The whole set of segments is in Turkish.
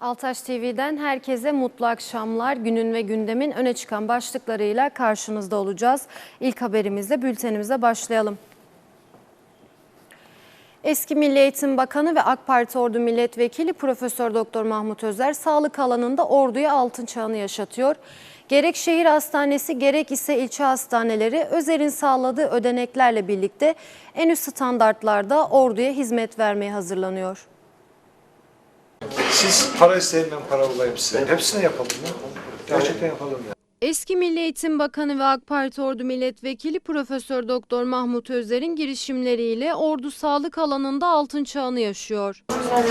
Altaş TV'den herkese mutlu akşamlar. Günün ve gündemin öne çıkan başlıklarıyla karşınızda olacağız. İlk haberimizle bültenimize başlayalım. Eski Milli Eğitim Bakanı ve AK Parti Ordu Milletvekili Profesör Doktor Mahmut Özer sağlık alanında orduya altın çağını yaşatıyor. Gerek şehir hastanesi gerek ise ilçe hastaneleri Özer'in sağladığı ödeneklerle birlikte en üst standartlarda orduya hizmet vermeye hazırlanıyor. Siz para isteyin ben para bulayım size. Hepsini yapalım ya. Gerçekten yapalım ya. Eski Milli Eğitim Bakanı ve AK Parti Ordu Milletvekili Profesör Doktor Mahmut Özer'in girişimleriyle ordu sağlık alanında altın çağını yaşıyor.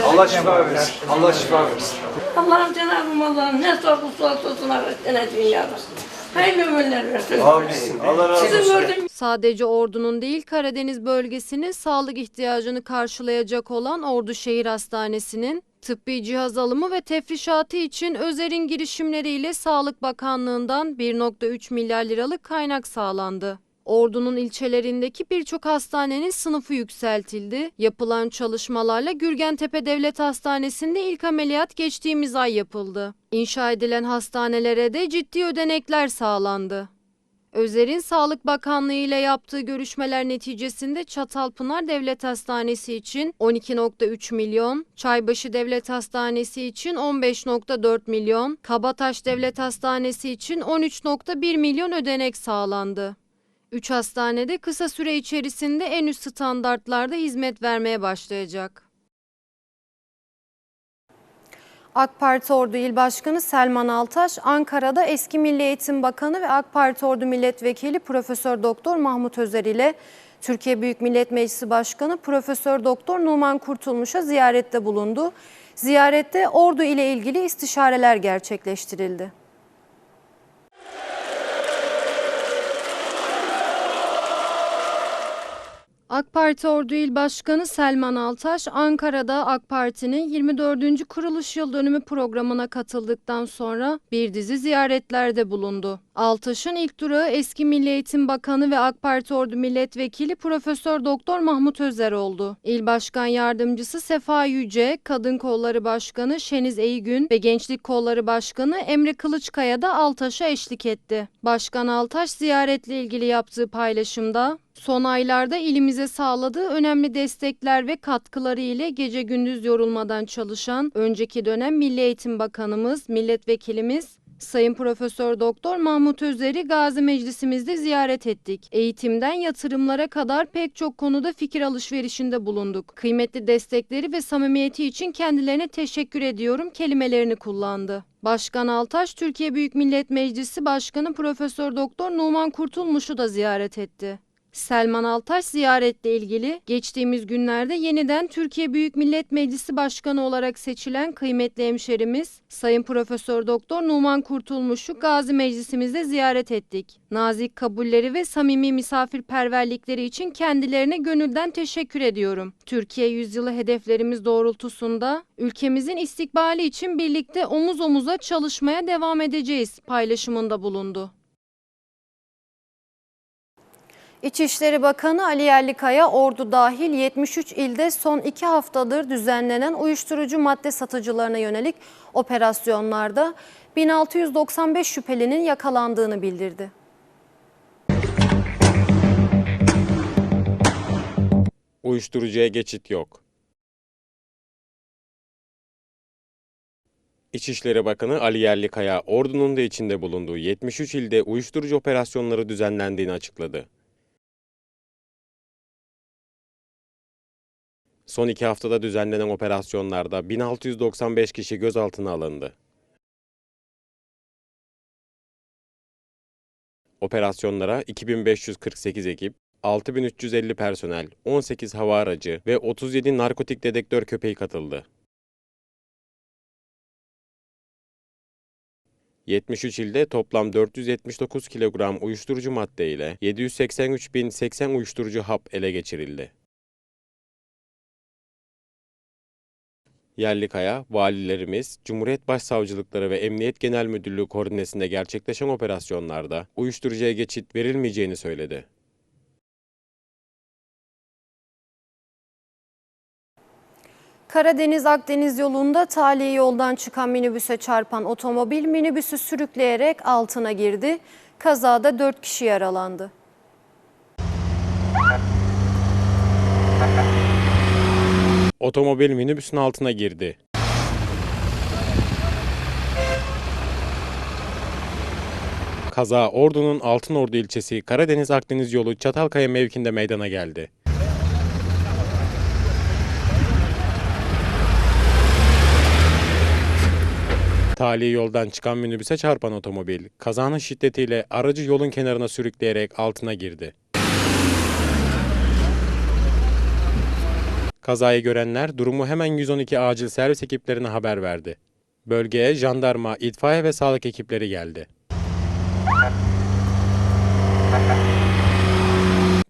Allah şifa versin. Allah şifa versin. Allah'ım Cenab-ı Allah'ım ne sorgu sual olsun ne dünyada. Hayırlı ömürler versin. Amin. Allah razı Sizi olsun. gördüm Sadece ordunun değil Karadeniz bölgesinin sağlık ihtiyacını karşılayacak olan Ordu Şehir Hastanesi'nin tıbbi cihaz alımı ve tefrişatı için Özer'in girişimleriyle Sağlık Bakanlığı'ndan 1.3 milyar liralık kaynak sağlandı. Ordunun ilçelerindeki birçok hastanenin sınıfı yükseltildi. Yapılan çalışmalarla Gürgentepe Devlet Hastanesi'nde ilk ameliyat geçtiğimiz ay yapıldı. İnşa edilen hastanelere de ciddi ödenekler sağlandı. Özer'in Sağlık Bakanlığı ile yaptığı görüşmeler neticesinde Çatalpınar Devlet Hastanesi için 12.3 milyon, Çaybaşı Devlet Hastanesi için 15.4 milyon, Kabataş Devlet Hastanesi için 13.1 milyon ödenek sağlandı. Üç hastanede kısa süre içerisinde en üst standartlarda hizmet vermeye başlayacak. AK Parti Ordu İl Başkanı Selman Altaş, Ankara'da eski Milli Eğitim Bakanı ve AK Parti Ordu Milletvekili Profesör Doktor Mahmut Özer ile Türkiye Büyük Millet Meclisi Başkanı Profesör Doktor Numan Kurtulmuş'a ziyarette bulundu. Ziyarette Ordu ile ilgili istişareler gerçekleştirildi. AK Parti Ordu İl Başkanı Selman Altaş, Ankara'da AK Parti'nin 24. kuruluş yıl dönümü programına katıldıktan sonra bir dizi ziyaretlerde bulundu. Altaş'ın ilk durağı eski Milli Eğitim Bakanı ve AK Parti Ordu Milletvekili Profesör Doktor Mahmut Özer oldu. İl Başkan Yardımcısı Sefa Yüce, Kadın Kolları Başkanı Şeniz Eygün ve Gençlik Kolları Başkanı Emre Kılıçkaya da Altaş'a eşlik etti. Başkan Altaş ziyaretle ilgili yaptığı paylaşımda Son aylarda ilimize sağladığı önemli destekler ve katkıları ile gece gündüz yorulmadan çalışan önceki dönem Milli Eğitim Bakanımız, milletvekilimiz Sayın Profesör Doktor Mahmut Özer'i Gazi Meclisimizde ziyaret ettik. Eğitimden yatırımlara kadar pek çok konuda fikir alışverişinde bulunduk. Kıymetli destekleri ve samimiyeti için kendilerine teşekkür ediyorum kelimelerini kullandı. Başkan Altaş, Türkiye Büyük Millet Meclisi Başkanı Profesör Doktor Numan Kurtulmuş'u da ziyaret etti. Selman Altaş ziyaretle ilgili geçtiğimiz günlerde yeniden Türkiye Büyük Millet Meclisi Başkanı olarak seçilen kıymetli hemşerimiz Sayın Profesör Doktor Numan Kurtulmuş'u Gazi Meclisimizde ziyaret ettik. Nazik kabulleri ve samimi misafirperverlikleri için kendilerine gönülden teşekkür ediyorum. Türkiye yüzyılı hedeflerimiz doğrultusunda ülkemizin istikbali için birlikte omuz omuza çalışmaya devam edeceğiz paylaşımında bulundu. İçişleri Bakanı Ali Yerlikaya, Ordu dahil 73 ilde son iki haftadır düzenlenen uyuşturucu madde satıcılarına yönelik operasyonlarda 1695 şüphelinin yakalandığını bildirdi. Uyuşturucuya geçit yok. İçişleri Bakanı Ali Yerlikaya, ordunun da içinde bulunduğu 73 ilde uyuşturucu operasyonları düzenlendiğini açıkladı. Son iki haftada düzenlenen operasyonlarda 1695 kişi gözaltına alındı. Operasyonlara 2548 ekip, 6350 personel, 18 hava aracı ve 37 narkotik dedektör köpeği katıldı. 73 ilde toplam 479 kilogram uyuşturucu madde ile 783.080 uyuşturucu hap ele geçirildi. Yerlikaya, valilerimiz, Cumhuriyet Başsavcılıkları ve Emniyet Genel Müdürlüğü koordinesinde gerçekleşen operasyonlarda uyuşturucuya geçit verilmeyeceğini söyledi. Karadeniz Akdeniz yolunda tali yoldan çıkan minibüse çarpan otomobil minibüsü sürükleyerek altına girdi. Kazada 4 kişi yaralandı. Otomobil minibüsün altına girdi. Kaza Ordu'nun Altınordu ilçesi Karadeniz Akdeniz yolu Çatalkaya mevkinde meydana geldi. Tali yoldan çıkan minibüse çarpan otomobil, kazanın şiddetiyle aracı yolun kenarına sürükleyerek altına girdi. Kazayı görenler durumu hemen 112 acil servis ekiplerine haber verdi. Bölgeye jandarma, itfaiye ve sağlık ekipleri geldi.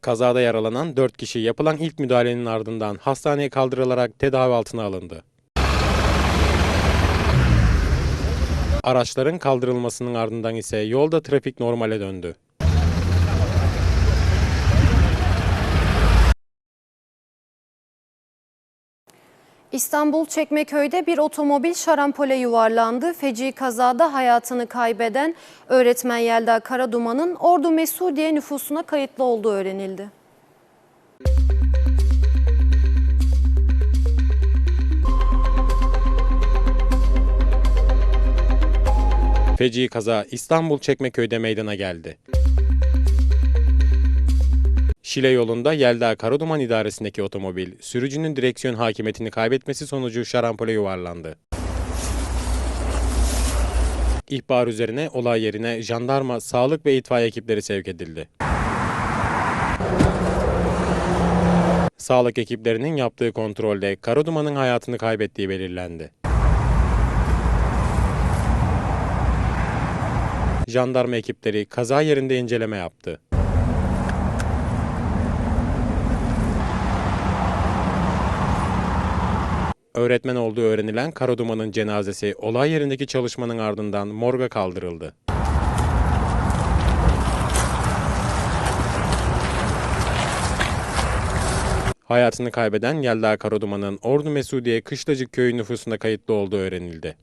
Kazada yaralanan 4 kişi yapılan ilk müdahalenin ardından hastaneye kaldırılarak tedavi altına alındı. Araçların kaldırılmasının ardından ise yolda trafik normale döndü. İstanbul Çekmeköy'de bir otomobil şarampole yuvarlandı. Feci kazada hayatını kaybeden öğretmen Yelda Karaduman'ın Ordu Mesudiye nüfusuna kayıtlı olduğu öğrenildi. Feci kaza İstanbul Çekmeköy'de meydana geldi. Şile yolunda Yelda Karaduman idaresindeki otomobil, sürücünün direksiyon hakimiyetini kaybetmesi sonucu şarampole yuvarlandı. İhbar üzerine olay yerine jandarma, sağlık ve itfaiye ekipleri sevk edildi. Sağlık ekiplerinin yaptığı kontrolde Karaduman'ın hayatını kaybettiği belirlendi. Jandarma ekipleri kaza yerinde inceleme yaptı. Öğretmen olduğu öğrenilen Karaduman'ın cenazesi olay yerindeki çalışmanın ardından morga kaldırıldı. Hayatını kaybeden Yelda Karaduman'ın Ordu Mesudiye Kışlacık köyü nüfusunda kayıtlı olduğu öğrenildi.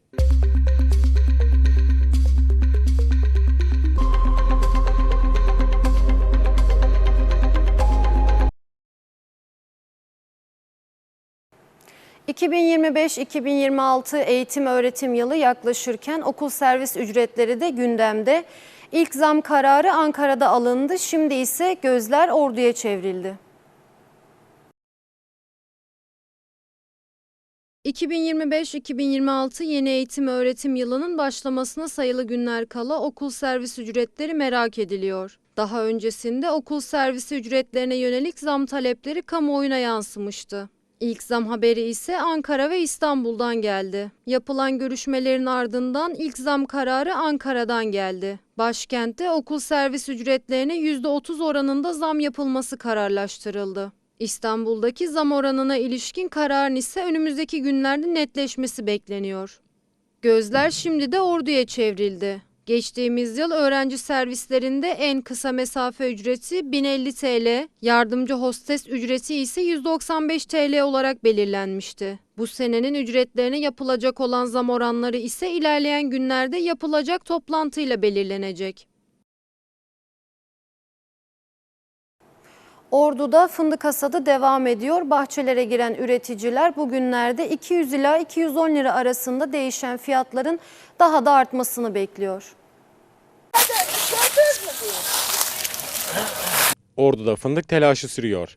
...2025-2026 eğitim öğretim yılı yaklaşırken okul servis ücretleri de gündemde. İlk zam kararı Ankara'da alındı, şimdi ise gözler orduya çevrildi. 2025-2026 yeni eğitim öğretim yılının başlamasına sayılı günler kala okul servis ücretleri merak ediliyor. Daha öncesinde okul servisi ücretlerine yönelik zam talepleri kamuoyuna yansımıştı. İlk zam haberi ise Ankara ve İstanbul'dan geldi. Yapılan görüşmelerin ardından ilk zam kararı Ankara'dan geldi. Başkentte okul servis ücretlerine %30 oranında zam yapılması kararlaştırıldı. İstanbul'daki zam oranına ilişkin kararın ise önümüzdeki günlerde netleşmesi bekleniyor. Gözler şimdi de orduya çevrildi. Geçtiğimiz yıl öğrenci servislerinde en kısa mesafe ücreti 1050 TL, yardımcı hostes ücreti ise 195 TL olarak belirlenmişti. Bu senenin ücretlerine yapılacak olan zam oranları ise ilerleyen günlerde yapılacak toplantıyla belirlenecek. Ordu'da fındık hasadı devam ediyor. Bahçelere giren üreticiler bugünlerde 200 ila 210 lira arasında değişen fiyatların daha da artmasını bekliyor. Ordu'da fındık telaşı sürüyor.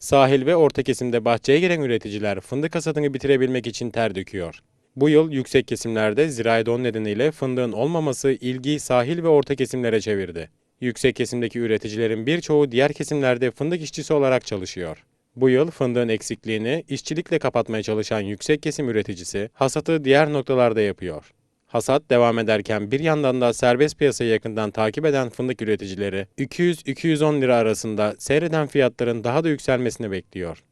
Sahil ve orta kesimde bahçeye giren üreticiler fındık hasadını bitirebilmek için ter döküyor. Bu yıl yüksek kesimlerde zirai don nedeniyle fındığın olmaması ilgi sahil ve orta kesimlere çevirdi. Yüksek kesimdeki üreticilerin birçoğu diğer kesimlerde fındık işçisi olarak çalışıyor. Bu yıl fındığın eksikliğini işçilikle kapatmaya çalışan yüksek kesim üreticisi hasatı diğer noktalarda yapıyor. Hasat devam ederken bir yandan da serbest piyasayı yakından takip eden fındık üreticileri 200-210 lira arasında seyreden fiyatların daha da yükselmesini bekliyor.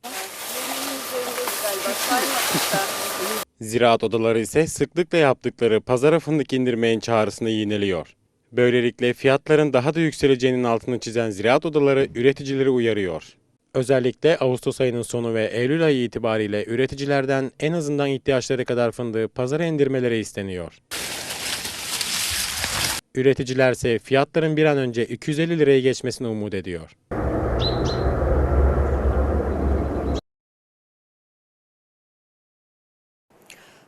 Ziraat odaları ise sıklıkla yaptıkları pazara fındık indirmeyin çağrısını yineliyor. Böylelikle fiyatların daha da yükseleceğinin altını çizen ziraat odaları üreticileri uyarıyor. Özellikle Ağustos ayının sonu ve Eylül ayı itibariyle üreticilerden en azından ihtiyaçları kadar fındığı pazara indirmeleri isteniyor. Üreticilerse fiyatların bir an önce 250 liraya geçmesini umut ediyor.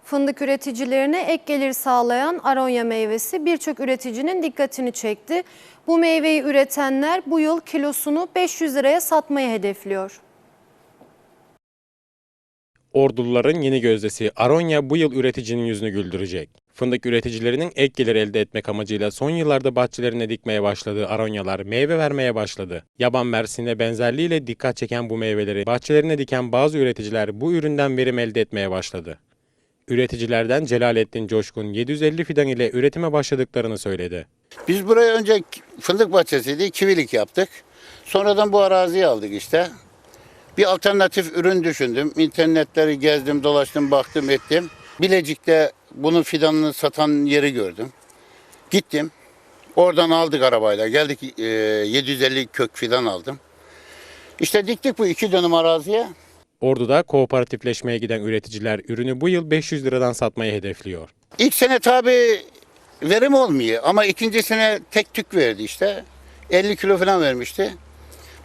Fındık üreticilerine ek gelir sağlayan aronya meyvesi birçok üreticinin dikkatini çekti. Bu meyveyi üretenler bu yıl kilosunu 500 liraya satmayı hedefliyor. Orduluların yeni gözdesi Aronya bu yıl üreticinin yüzünü güldürecek. Fındık üreticilerinin ek gelir elde etmek amacıyla son yıllarda bahçelerine dikmeye başladığı aronyalar meyve vermeye başladı. Yaban mersine benzerliğiyle dikkat çeken bu meyveleri bahçelerine diken bazı üreticiler bu üründen verim elde etmeye başladı. Üreticilerden Celalettin Coşkun 750 fidan ile üretime başladıklarını söyledi. Biz buraya önce fındık bahçesiydi, kivilik yaptık. Sonradan bu araziyi aldık işte. Bir alternatif ürün düşündüm. İnternetleri gezdim, dolaştım, baktım, ettim. Bilecik'te bunun fidanını satan yeri gördüm. Gittim. Oradan aldık arabayla. Geldik e, 750 kök fidan aldım. İşte diktik bu iki dönüm araziye. Ordu'da kooperatifleşmeye giden üreticiler ürünü bu yıl 500 liradan satmayı hedefliyor. İlk sene tabi verim olmuyor ama ikinci sene tek tük verdi işte. 50 kilo falan vermişti.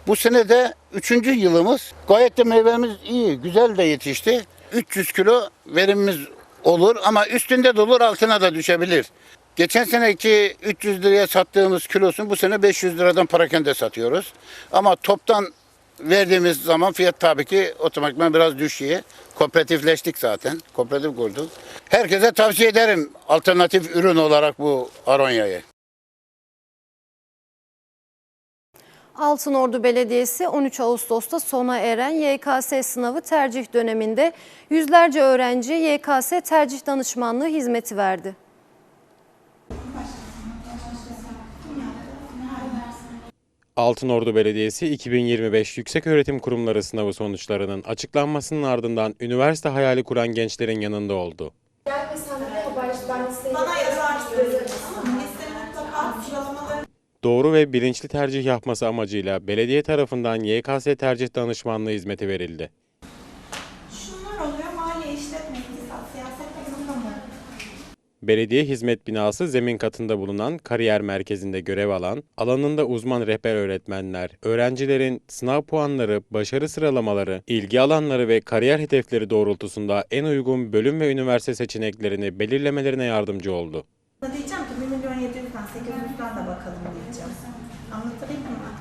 Bu sene de üçüncü yılımız. Gayet de meyvemiz iyi, güzel de yetişti. 300 kilo verimimiz olur ama üstünde de olur altına da düşebilir. Geçen seneki 300 liraya sattığımız kilosunu bu sene 500 liradan parakende satıyoruz. Ama toptan verdiğimiz zaman fiyat tabii ki otomatikman biraz düşüyor. Kooperatifleştik zaten. Kooperatif kurduk. Herkese tavsiye ederim alternatif ürün olarak bu aronyayı. Altınordu Belediyesi 13 Ağustos'ta sona eren YKS sınavı tercih döneminde yüzlerce öğrenci YKS tercih danışmanlığı hizmeti verdi. Altınordu Belediyesi 2025 Yükseköğretim Kurumları sınavı sonuçlarının açıklanmasının ardından üniversite hayali kuran gençlerin yanında oldu. Bana yazarsınız. Listenin mutlaka sıralamaları Doğru ve bilinçli tercih yapması amacıyla belediye tarafından YKS tercih danışmanlığı hizmeti verildi. Belediye hizmet binası zemin katında bulunan kariyer merkezinde görev alan, alanında uzman rehber öğretmenler, öğrencilerin sınav puanları, başarı sıralamaları, ilgi alanları ve kariyer hedefleri doğrultusunda en uygun bölüm ve üniversite seçeneklerini belirlemelerine yardımcı oldu. Diyeceğim ki 1 milyon 700'den 800'den de bakalım diyeceğim. Anlatabildim mi?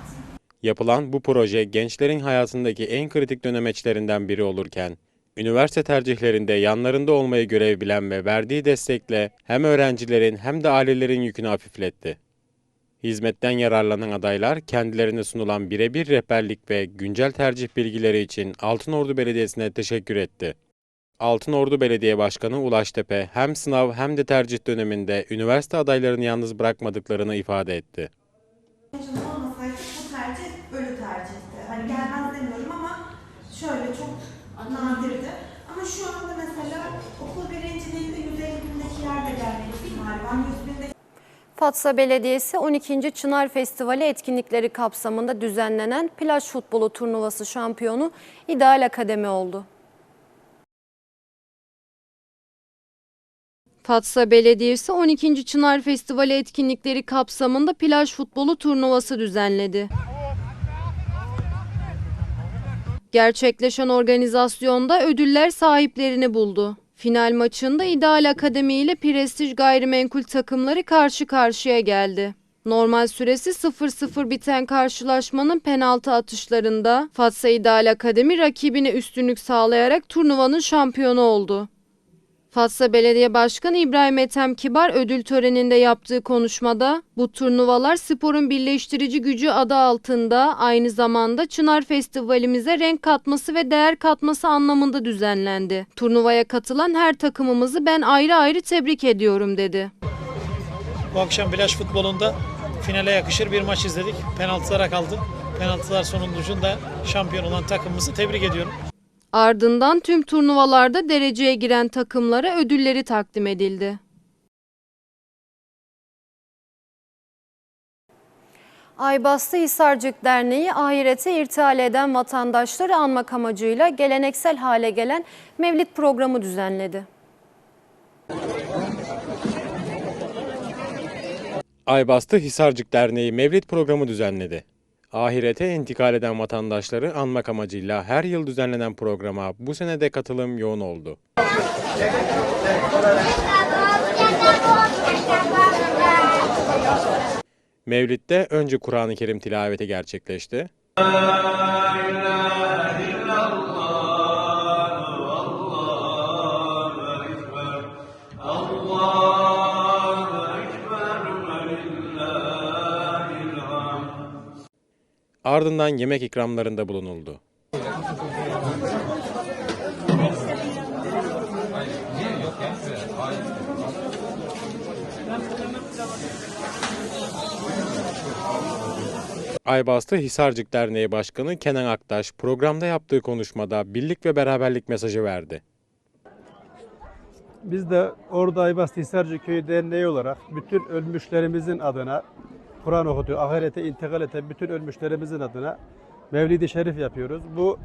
Yapılan bu proje gençlerin hayatındaki en kritik dönemeçlerinden biri olurken, üniversite tercihlerinde yanlarında olmayı görev bilen ve verdiği destekle hem öğrencilerin hem de ailelerin yükünü hafifletti. Hizmetten yararlanan adaylar kendilerine sunulan birebir rehberlik ve güncel tercih bilgileri için Altınordu Belediyesi'ne teşekkür etti. Altınordu Belediye Başkanı Ulaş Tepe hem sınav hem de tercih döneminde üniversite adaylarını yalnız bırakmadıklarını ifade etti. Fatsa Belediyesi 12. Çınar Festivali etkinlikleri kapsamında düzenlenen plaj futbolu turnuvası şampiyonu İdeal Akademi oldu. Fatsa Belediyesi 12. Çınar Festivali etkinlikleri kapsamında plaj futbolu turnuvası düzenledi. Gerçekleşen organizasyonda ödüller sahiplerini buldu. Final maçında İdeal Akademi ile Prestij Gayrimenkul takımları karşı karşıya geldi. Normal süresi 0-0 biten karşılaşmanın penaltı atışlarında Fatsa İdeal Akademi rakibine üstünlük sağlayarak turnuvanın şampiyonu oldu. Fatsa Belediye Başkanı İbrahim Ethem Kibar ödül töreninde yaptığı konuşmada bu turnuvalar sporun birleştirici gücü adı altında aynı zamanda Çınar Festivalimize renk katması ve değer katması anlamında düzenlendi. Turnuvaya katılan her takımımızı ben ayrı ayrı tebrik ediyorum dedi. Bu akşam plaj futbolunda finale yakışır bir maç izledik. Penaltılara kaldı. Penaltılar sonucunda şampiyon olan takımımızı tebrik ediyorum. Ardından tüm turnuvalarda dereceye giren takımlara ödülleri takdim edildi. Aybastı Hisarcık Derneği ahirete irtihal eden vatandaşları anmak amacıyla geleneksel hale gelen Mevlid programı düzenledi. Aybastı Hisarcık Derneği Mevlid programı düzenledi. Ahirete intikal eden vatandaşları anmak amacıyla her yıl düzenlenen programa bu sene de katılım yoğun oldu. Mevlid'de önce Kur'an-ı Kerim tilaveti gerçekleşti. Ardından yemek ikramlarında bulunuldu. Aybastı Hisarcık Derneği Başkanı Kenan Aktaş programda yaptığı konuşmada birlik ve beraberlik mesajı verdi. Biz de Ordu Aybastı Hisarcı Köyü Derneği olarak bütün ölmüşlerimizin adına Kur'an okutuyor. Ahirete intikal eden bütün ölmüşlerimizin adına Mevlid-i Şerif yapıyoruz. Bu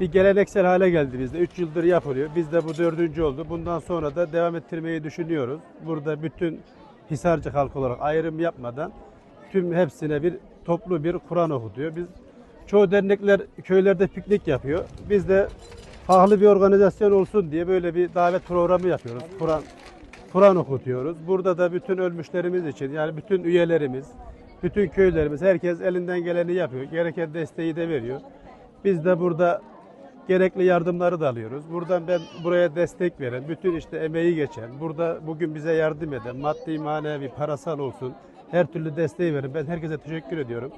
bir geleneksel hale geldi bizde. 3 yıldır yapılıyor. Biz de bu dördüncü oldu. Bundan sonra da devam ettirmeyi düşünüyoruz. Burada bütün Hisarcı halkı olarak ayrım yapmadan tüm hepsine bir toplu bir Kur'an okutuyor. Biz çoğu dernekler köylerde piknik yapıyor. Biz de farklı bir organizasyon olsun diye böyle bir davet programı yapıyoruz. Kur'an Kur'an okutuyoruz. Burada da bütün ölmüşlerimiz için yani bütün üyelerimiz, bütün köylerimiz herkes elinden geleni yapıyor. Gereken desteği de veriyor. Biz de burada gerekli yardımları da alıyoruz. Buradan ben buraya destek veren, bütün işte emeği geçen, burada bugün bize yardım eden, maddi, manevi, parasal olsun her türlü desteği verin. Ben herkese teşekkür ediyorum.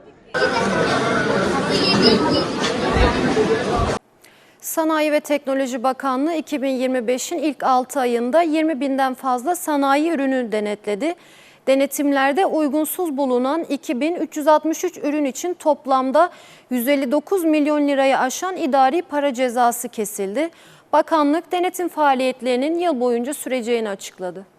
Sanayi ve Teknoloji Bakanlığı 2025'in ilk 6 ayında 20 binden fazla sanayi ürünü denetledi. Denetimlerde uygunsuz bulunan 2363 ürün için toplamda 159 milyon lirayı aşan idari para cezası kesildi. Bakanlık denetim faaliyetlerinin yıl boyunca süreceğini açıkladı.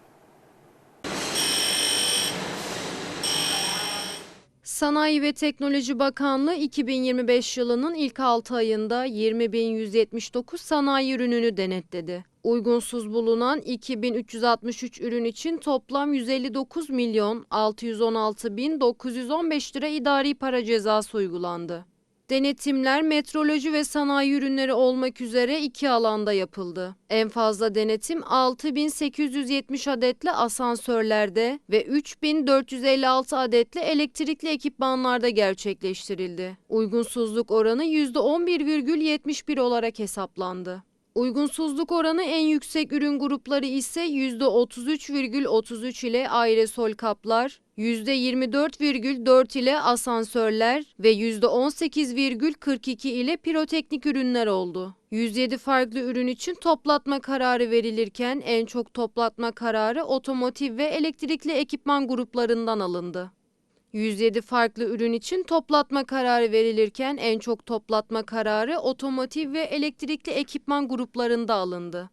Sanayi ve Teknoloji Bakanlığı 2025 yılının ilk 6 ayında 20.179 sanayi ürününü denetledi. Uygunsuz bulunan 2363 ürün için toplam 159 milyon 616 bin 915 lira idari para cezası uygulandı. Denetimler metroloji ve sanayi ürünleri olmak üzere iki alanda yapıldı. En fazla denetim 6870 adetli asansörlerde ve 3456 adetli elektrikli ekipmanlarda gerçekleştirildi. Uygunsuzluk oranı %11,71 olarak hesaplandı. Uygunsuzluk oranı en yüksek ürün grupları ise %33,33 ile aerosol kaplar, %24,4 ile asansörler ve %18,42 ile piroteknik ürünler oldu. 107 farklı ürün için toplatma kararı verilirken en çok toplatma kararı otomotiv ve elektrikli ekipman gruplarından alındı. 107 farklı ürün için toplatma kararı verilirken en çok toplatma kararı otomotiv ve elektrikli ekipman gruplarında alındı.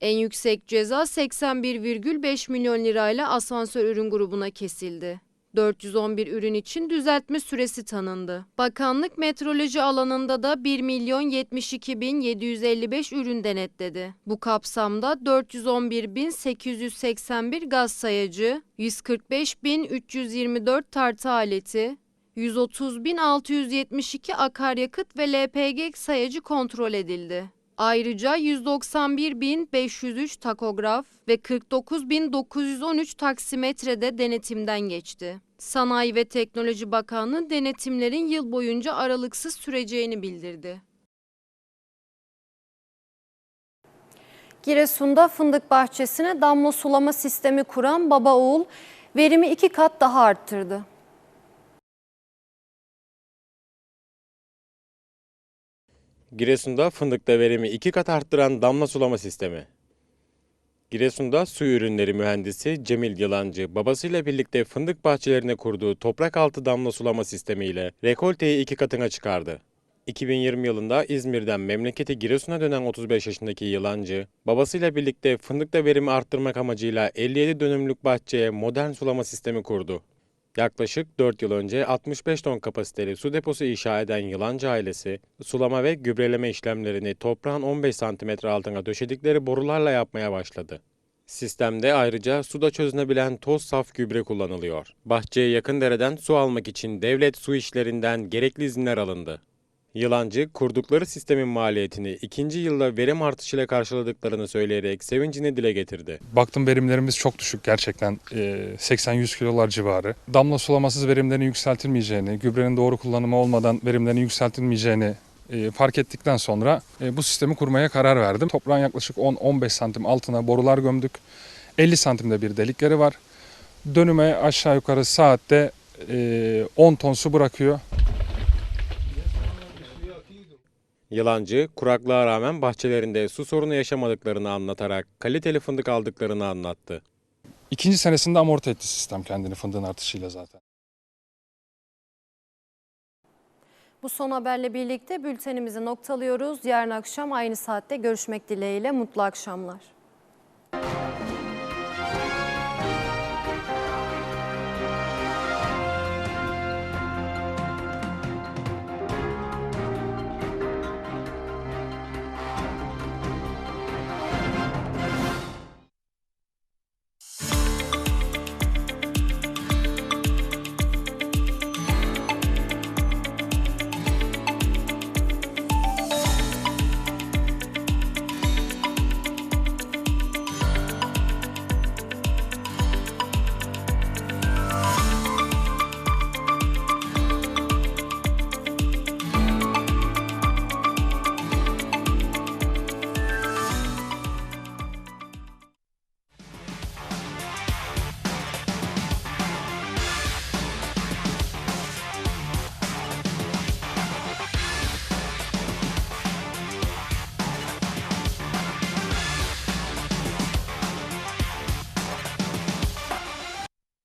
En yüksek ceza 81,5 milyon lirayla asansör ürün grubuna kesildi. 411 ürün için düzeltme süresi tanındı. Bakanlık metroloji alanında da 1 milyon 72 bin 755 ürün denetledi. Bu kapsamda 411 bin 881 gaz sayacı, 145 bin 324 tartı aleti, 130 bin 672 akaryakıt ve LPG sayacı kontrol edildi. Ayrıca 191.503 takograf ve 49.913 taksimetre de denetimden geçti. Sanayi ve Teknoloji Bakanlığı denetimlerin yıl boyunca aralıksız süreceğini bildirdi. Giresun'da fındık bahçesine damla sulama sistemi kuran baba oğul verimi iki kat daha arttırdı. Giresun'da fındıkta verimi iki kat arttıran damla sulama sistemi. Giresun'da su ürünleri mühendisi Cemil Yılancı babasıyla birlikte fındık bahçelerine kurduğu toprak altı damla sulama sistemiyle rekolteyi iki katına çıkardı. 2020 yılında İzmir'den memleketi Giresun'a dönen 35 yaşındaki Yılancı, babasıyla birlikte fındıkta verimi arttırmak amacıyla 57 dönümlük bahçeye modern sulama sistemi kurdu. Yaklaşık 4 yıl önce 65 ton kapasiteli su deposu inşa eden Yılancı ailesi, sulama ve gübreleme işlemlerini toprağın 15 santimetre altına döşedikleri borularla yapmaya başladı. Sistemde ayrıca suda çözünebilen toz saf gübre kullanılıyor. Bahçeye yakın dereden su almak için devlet su işlerinden gerekli izinler alındı. Yılancı, kurdukları sistemin maliyetini ikinci yılda verim artışıyla karşıladıklarını söyleyerek sevincini dile getirdi. Baktım verimlerimiz çok düşük gerçekten Ee, 80-100 kilolar civarı. Damla sulamasız verimlerin yükseltilmeyeceğini, gübrenin doğru kullanımı olmadan verimlerin yükseltilmeyeceğini e, fark ettikten sonra e, bu sistemi kurmaya karar verdim. Toprağın yaklaşık 10-15 santim altına borular gömdük. 50 santimde bir delikleri var. Dönüme aşağı yukarı saatte e, 10 ton su bırakıyor. Yılancı, kuraklığa rağmen bahçelerinde su sorunu yaşamadıklarını anlatarak kaliteli fındık aldıklarını anlattı. İkinci senesinde amorti etti sistem kendini fındığın artışıyla zaten. Bu son haberle birlikte bültenimizi noktalıyoruz. Yarın akşam aynı saatte görüşmek dileğiyle mutlu akşamlar.